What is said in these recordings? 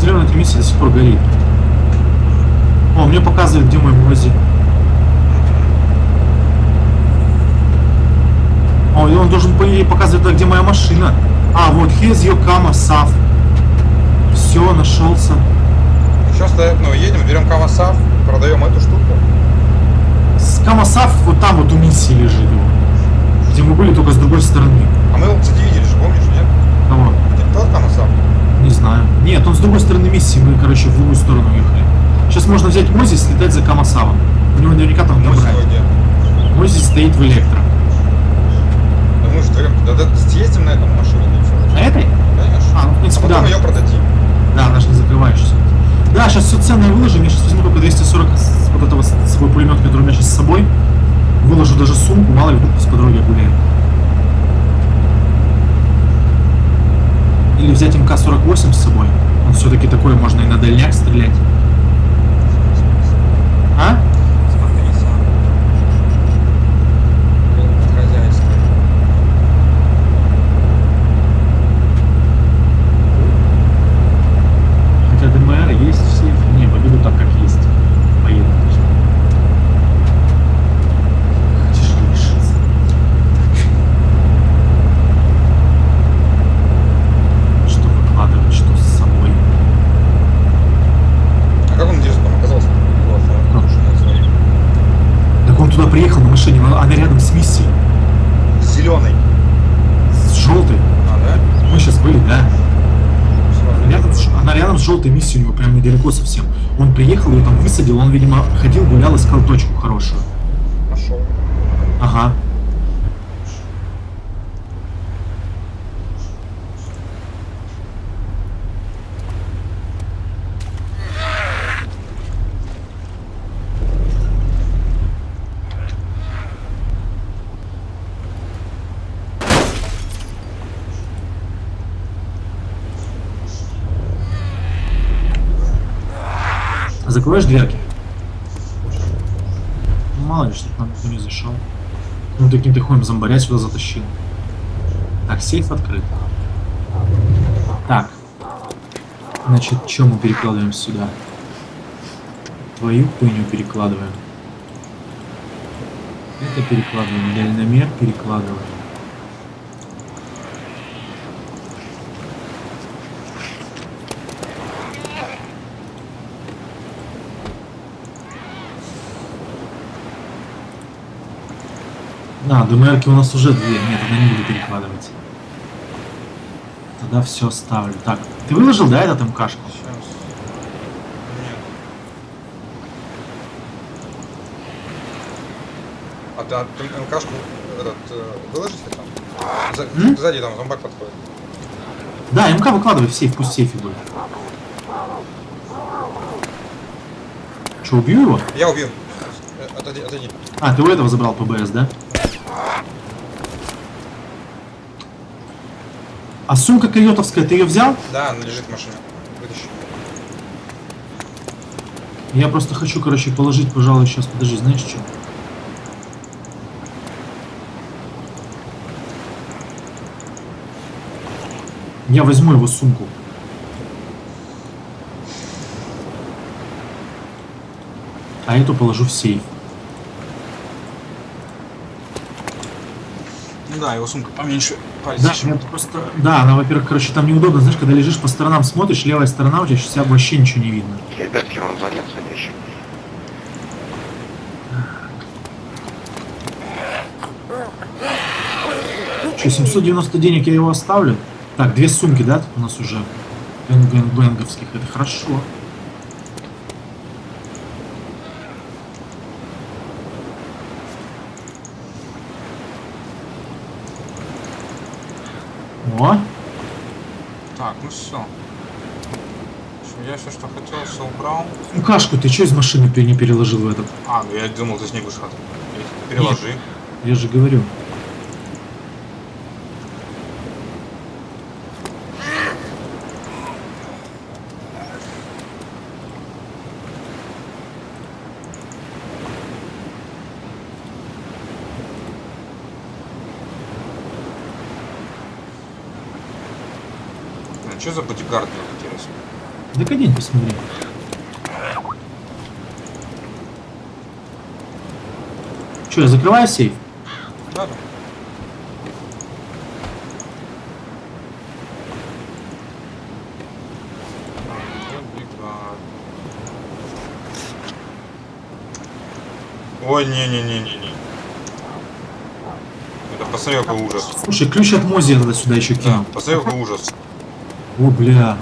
зеленая эта миссия до сих пор горит. О, мне показывает, где мой мози. О, и он должен, по идее, показывать, да, где моя машина. А, вот, here's your Kama Saf. Все, нашелся. Сейчас ну, едем, берем Кавасав, продаем эту штуку. С Saf вот там вот у миссии лежит его. Где мы были, только с другой стороны. А мы кстати, видели же, помнишь, нет? Кого? Где тот Кавасав? Не знаю. Нет, он с другой стороны миссии, мы, короче, в другую сторону ехали. Сейчас можно взять Мози и слетать за Камасавом. У него наверняка там добра. Мози стоит в электро. Да мы же вдвоем туда да, съездим на этом машине. ничего. На этой? Конечно. А, ну, в А принципе, потом да. ее продадим. Да, она же не закрывающаяся. Да, сейчас все ценное выложим. Я сейчас возьму только 240 с вот этого с- свой пулемет, который у меня сейчас с собой. Выложу даже сумку, мало ли вдруг по дороге гуляет. Или взять МК-48 с собой. Все-таки такой, можно и на дальняк стрелять. А? Смотри сам. Хозяйство. Хотя ДМР есть в сейфе. Не, победу так, как есть. Поеду. Тяжело решиться. Что выкладывать, что с собой. А как он, интересно, там оказался? Как? Машина своей. Так он туда приехал на машине, но она рядом с миссией. Зеленый. С желтой. А, да? Мы сейчас были, да. Сразу Рядом с- она рядом с желтой миссией у него, прям недалеко совсем. Он приехал, ее там высадил, он, видимо, ходил, гулял, искал точку хорошую. Нашел. Ага. Закроешь дверки? Ну, мало ли, чтобы нам никто не зашел. Ну, таким ты хуем зомбаря сюда затащил. Так, сейф открыт. Так. Значит, что мы перекладываем сюда? Твою хуйню перекладываем. Это перекладываем. Дальномер перекладываем. Да, ДМРки у нас уже две. Нет, тогда не буду перекладывать. Тогда все ставлю. Так, ты выложил, да, этот МКшку? Сейчас. Нет. А ты, а ты МКшку этот, э, выложить хотел? За- М? Сзади там зомбак подходит. Да, МК выкладывай в сейф, пусть в сейфе будет. Че, убью его? Я убил. Э, Отойди, отойди. А, ты у этого забрал ПБС, да? А сумка койотовская, ты ее взял? Да, она лежит в машине. Вытащи. Я просто хочу, короче, положить, пожалуй, сейчас, подожди, знаешь что? Я возьму его сумку. А эту положу в сейф. Ну да, его сумка поменьше. Палец Да, просто, да, она, во-первых, короче, там неудобно, знаешь, когда лежишь по сторонам, смотришь, левая сторона, у тебя сейчас вообще ничего не видно. Ребятки, вам звонят ходящий. Что, 790 денег я его оставлю? Так, две сумки, да, тут у нас уже бэнговских, это хорошо. О, Так, ну все. Я все, что хотел, все убрал. ну кашку ты что из машины пе- не переложил в этот? А, ну я думал, ты с ней будешь хат. Переложи. Я же говорю. Что за бодигарды, интересно? Декадент, посмотри. Че, я закрываю сейф? Да, да. Убегай. Ой, не-не-не-не-не. Это посмотри, какой ужас. Слушай, ключ от Мози надо сюда еще Да, кинуть. посмотри, какой ужас. О, бля.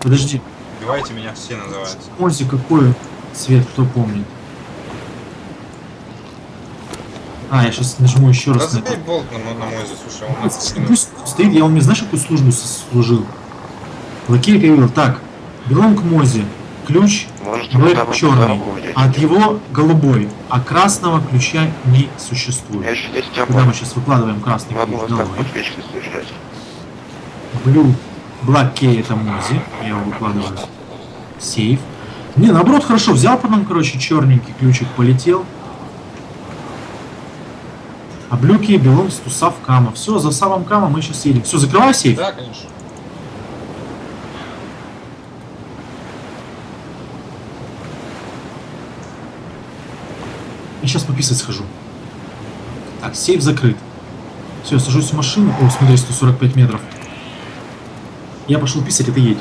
Подожди, Убивайте меня все называется. Мози какой цвет, кто помнит? А, я сейчас нажму еще раз на забей это. болт на, на мой нас Пусть стоит, я он мне знаешь, какую службу служил? Лакейка говорил, так, берем к Мозе, ключ Может, Блэк черный, а от его голубой, а красного ключа не существует. Когда мы сейчас выкладываем красный ключ вот так головой, вот печки слышать. Blue Black Key это Мози, я его выкладываю. Сейф. Не, наоборот, хорошо, взял потом, короче, черненький ключик, полетел. А Blue Key belongs to Сав Кама. Все, за Савом Кама мы сейчас едем. Все, закрывай сейф. Да, конечно. Я сейчас пописать схожу. Так, сейф закрыт. Все, сажусь в машину. О, смотри, 145 метров. Я пошел писать, а ты едь.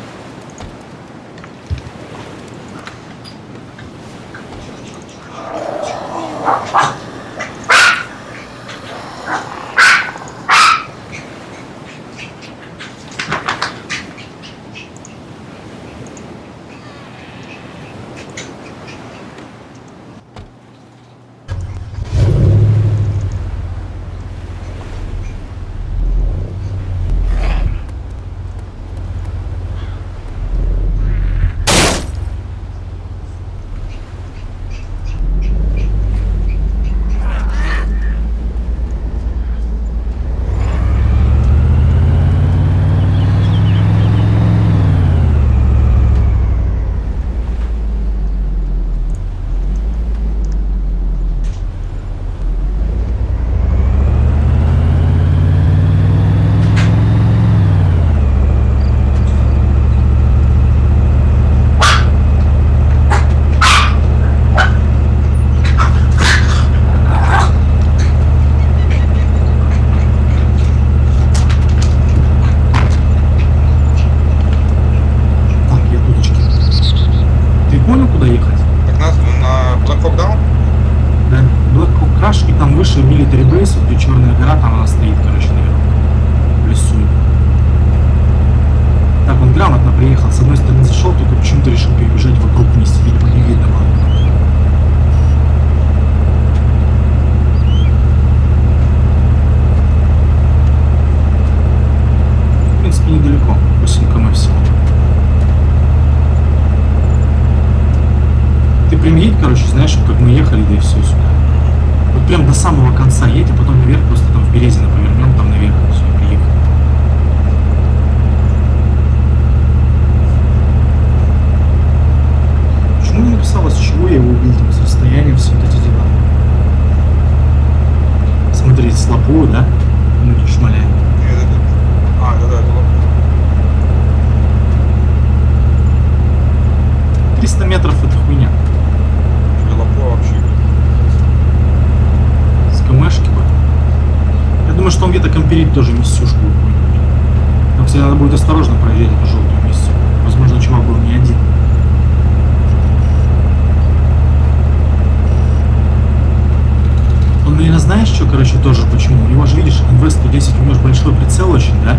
С чего я его там, с расстояния, все вот эти дела? Смотри, слабую, да? Ну, не шмаляет. Нет, это... А, да-да, это Black 300 метров это хуйня. Hawk. Лапо вообще. С КМшки бы. Я думаю, что он где-то комперит тоже миссюшку. Там, кстати, надо будет осторожно эту желтую миссию. Возможно, чувак был не один. Он, наверное, знаешь, что, короче, тоже почему? У него же, видишь, NV-110, у него же большой прицел очень, да?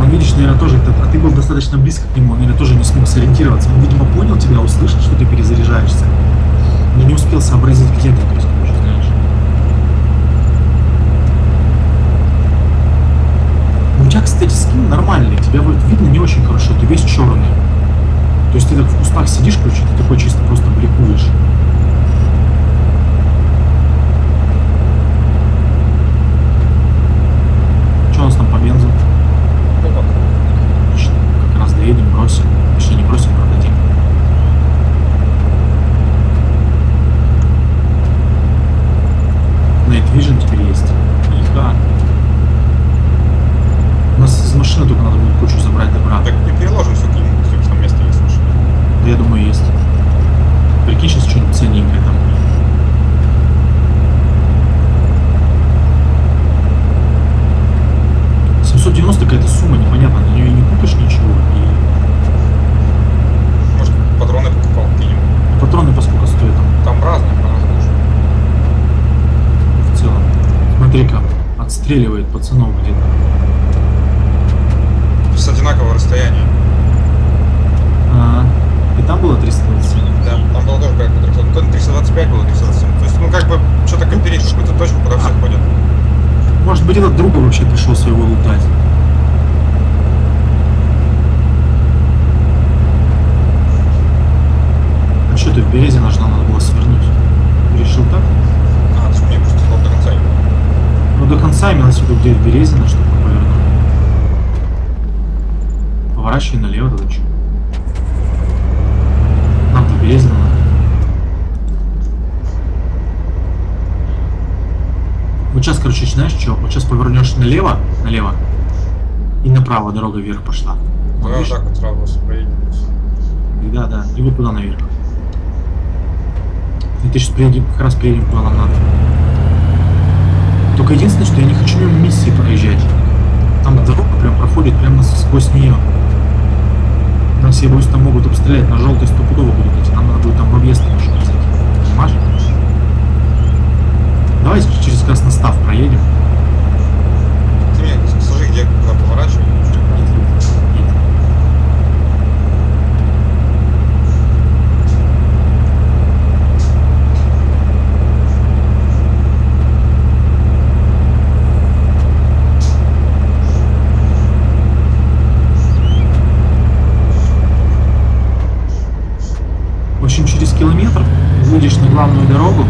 Он, видишь, наверное, тоже, а ты был достаточно близко к нему, он, наверное, тоже не смог сориентироваться. Он, видимо, понял тебя, услышал, что ты перезаряжаешься, но не успел сообразить, где ты, то есть, короче, знаешь. У тебя, кстати, скин нормальный, тебя вот видно не очень хорошо, ты весь черный. То есть ты так в кустах сидишь, короче, ты такой чисто просто бликуешь. Что у нас там по бензу? Опа. Отлично. Как раз доедем, бросим. Точнее, не бросим, продадим. Night Vision теперь есть. Иха. У нас из машины только надо будет кучу забрать добра. Так не переложим все к нему. Отстреливает пацанов где-то. С одинакового расстояния. А, и там было 327? Да, там было тоже порядка 300. Ну, то 325 было, 327. То есть, ну, как бы, что-то кооперить какую-то точку, куда все ходят. Может быть, этот друга вообще пришел своего лутать. А что ты в Березе нажал, надо было свернуть? Решил так? А, ты мне просто сказал до конца. Ну до конца имелось в виду, где в Березино, чтобы повернул. Поворачивай налево тогда что? Нам-то в Березино надо. Вот сейчас, короче, знаешь что? Вот сейчас повернешь налево, налево, и направо дорога вверх пошла. Вот, видишь? так вот сразу проедем. И Да, да, и вот туда наверх. И ты сейчас приедем, как раз приедем куда нам надо. Только единственное, что я не хочу мимо миссии проезжать. Там дорога прям проходит прямо сквозь нее. Нас, я боюсь, там могут обстрелять, на желтой стопудово будут идти. Нам надо будет там в объезд немножко взять. Понимаешь? Давай через Красностав проедем. Ты мне скажи, где куда поворачивать. Едь, едь, едь. В общем, через километр выйдешь на главную дорогу.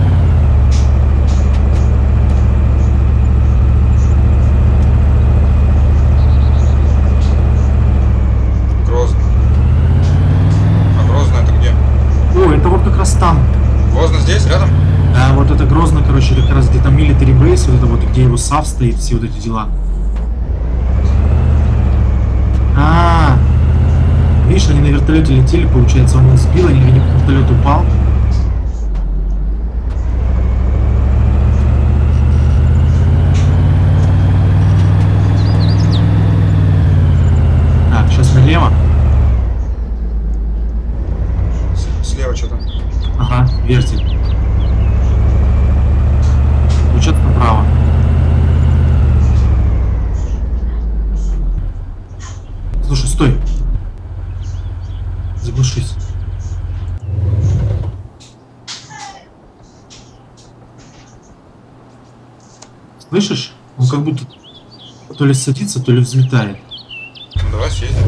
Грозно. А Грозно это где? О, это вот как раз там. Грозно здесь, рядом? Да, вот это Короче, как раз где там military base, вот это вот, где его САВ стоит, все вот эти дела. А, видишь, они на вертолете летели, получается, он их сбил, они, видимо, вертолет упал. Так, сейчас налево. Слева что-то. Ага, вертель. Ну что-то направо. Слушай, стой. Заглушись. Слышишь? Он как будто то ли садится, то ли взлетает. Ну давай съездим.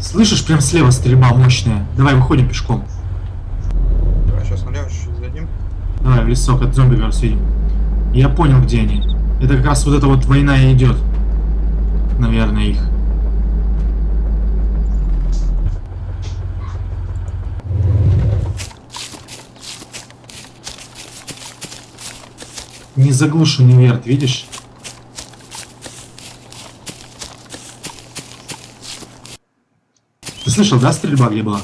Слышишь, прям слева стрельба мощная. Давай выходим пешком. Давай сейчас налево чуть-чуть зайдем. Давай, в лесок, от зомби раз видим. Я понял, где они. Это как раз вот эта вот война и идет. Наверное, их. Не заглушенный верт, видишь? Ты слышал, да, стрельба где была?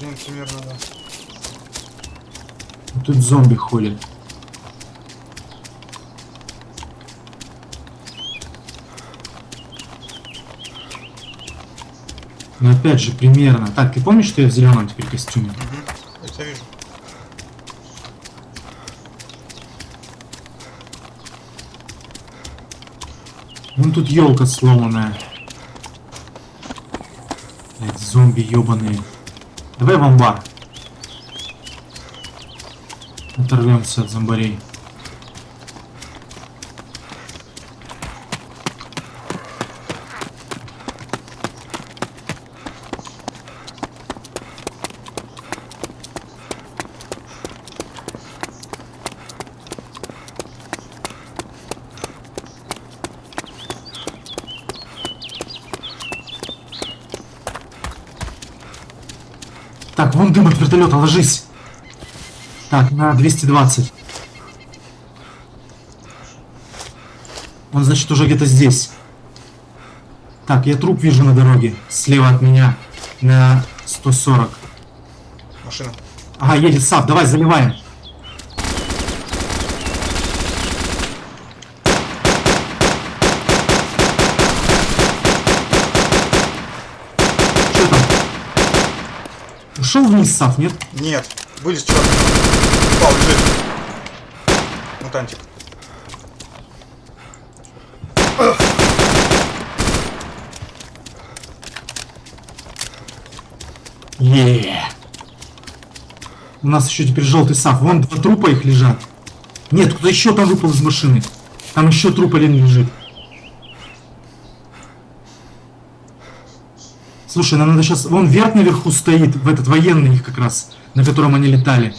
Ну, примерно, да. Тут зомби ходят. Но опять же, примерно. Так, ты помнишь, что я в зеленом теперь костюме? Угу. Я тебя вижу. Вон тут елка сломанная. Блядь, зомби ебаные. Давай в амбар. Оторвемся от зомбарей. Так, вон дым от вертолета, ложись. Так, на 220. Он, значит, уже где-то здесь. Так, я труп вижу на дороге. Слева от меня. На 140. Машина. Ага, едет САП, давай, заливаем. Ушел вниз САП, нет? Нет. Вылез чувак. Упал, лежит. Мутантик. Е. У нас еще теперь желтый сав. Вон два трупа их лежат. Нет, кто-то еще там выпал из машины. Там еще труп один лежит. Слушай, нам надо сейчас... Вон верт наверху стоит, в этот военный как раз, на котором они летали.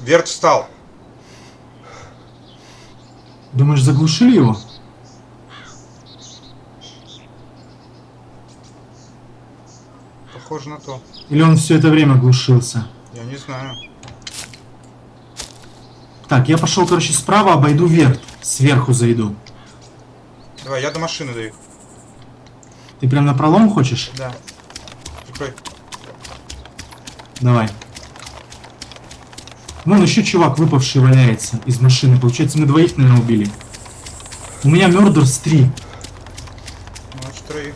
Верт встал. Думаешь, заглушили его? Похоже на то. Или он все это время глушился? Я не знаю. Так, я пошел, короче, справа, обойду верт. Сверху зайду. Давай, я до машины даю. Ты прям на пролом хочешь? Да. Прикрой. Давай. Вон еще чувак выпавший валяется из машины. Получается, мы двоих, наверное, убили. У меня Murders 3. Ну, значит, троих.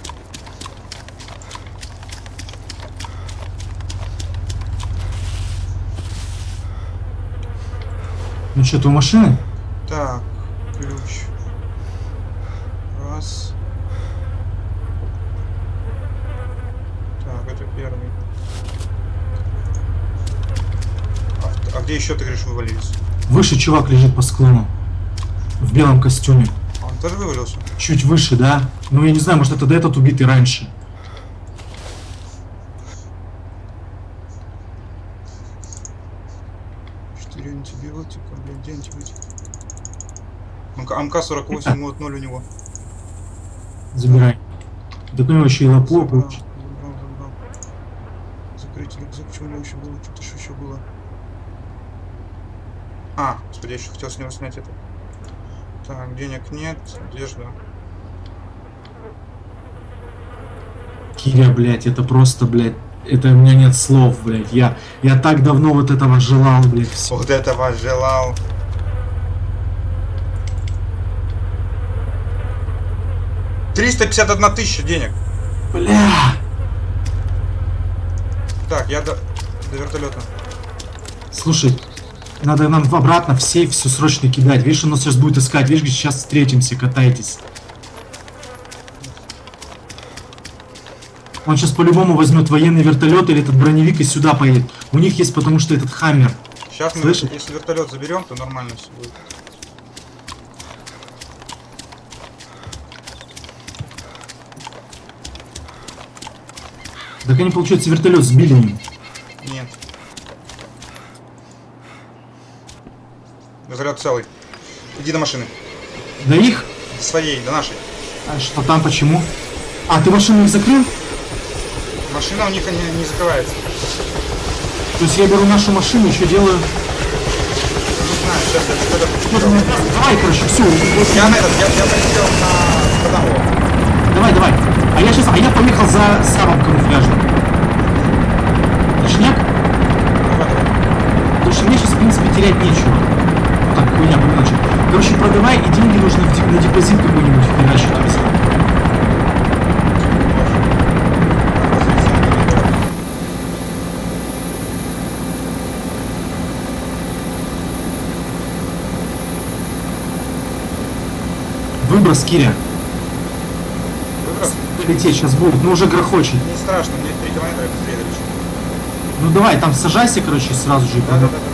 Ну что, ты у машины? Так, ключ. Раз. Так, это первый. А, а где еще ты говоришь вывалились? Выше чувак лежит по склону. В белом костюме. Он тоже вывалился? Чуть выше, да? Ну, я не знаю, может, это этот убитый раньше. Четыре антибиотика, блядь, где антибиотик? МК, АМК-48, 0 у него. Забирай. Так у него еще и забрал, забрал. Закрыть рюкзак, что у него еще было? Что-то что еще было? А, господи, я еще хотел с него снять это. Так, денег нет, одежда. Киря, блядь, это просто, блядь, это у меня нет слов, блядь. Я, я так давно вот этого желал, блядь, все. Вот этого желал. Триста пятьдесят одна тысяча денег. Бля. Так, я до, до вертолета. Слушай, надо нам обратно в сейф все срочно кидать. Видишь, он нас сейчас будет искать. Видишь, сейчас встретимся, катайтесь. Он сейчас по-любому возьмет военный вертолет или этот броневик и сюда поедет. У них есть потому что этот хаммер. Сейчас мы, Слышишь? если вертолет заберем, то нормально все будет. Так они, получается, вертолет сбили им. Нет. Вертолет целый. Иди до машины. Да их? До своей, до нашей. А что там, почему? А, ты машину их закрыл? Машина у них не, не закрывается. То есть я беру нашу машину, еще делаю... Не сейчас. Что-то мне- Давай, короче, все. Я на этот, я, я полетел на Кадамово. Давай, давай. А я сейчас, а я поехал за самым камуфляжем. Точняк? Давай, давай. Потому что мне сейчас, в принципе, терять нечего. Ну хуйня, иначе. Короче, продавай, и деньги нужно в на депозит какой-нибудь херачить. Выброс, Киря. Выброс? Лететь сейчас будет, но уже грохочет. Не страшно, мне 3 километра быстрее долечу. Ну давай, там сажайся, короче, сразу же. Да, да, да, да.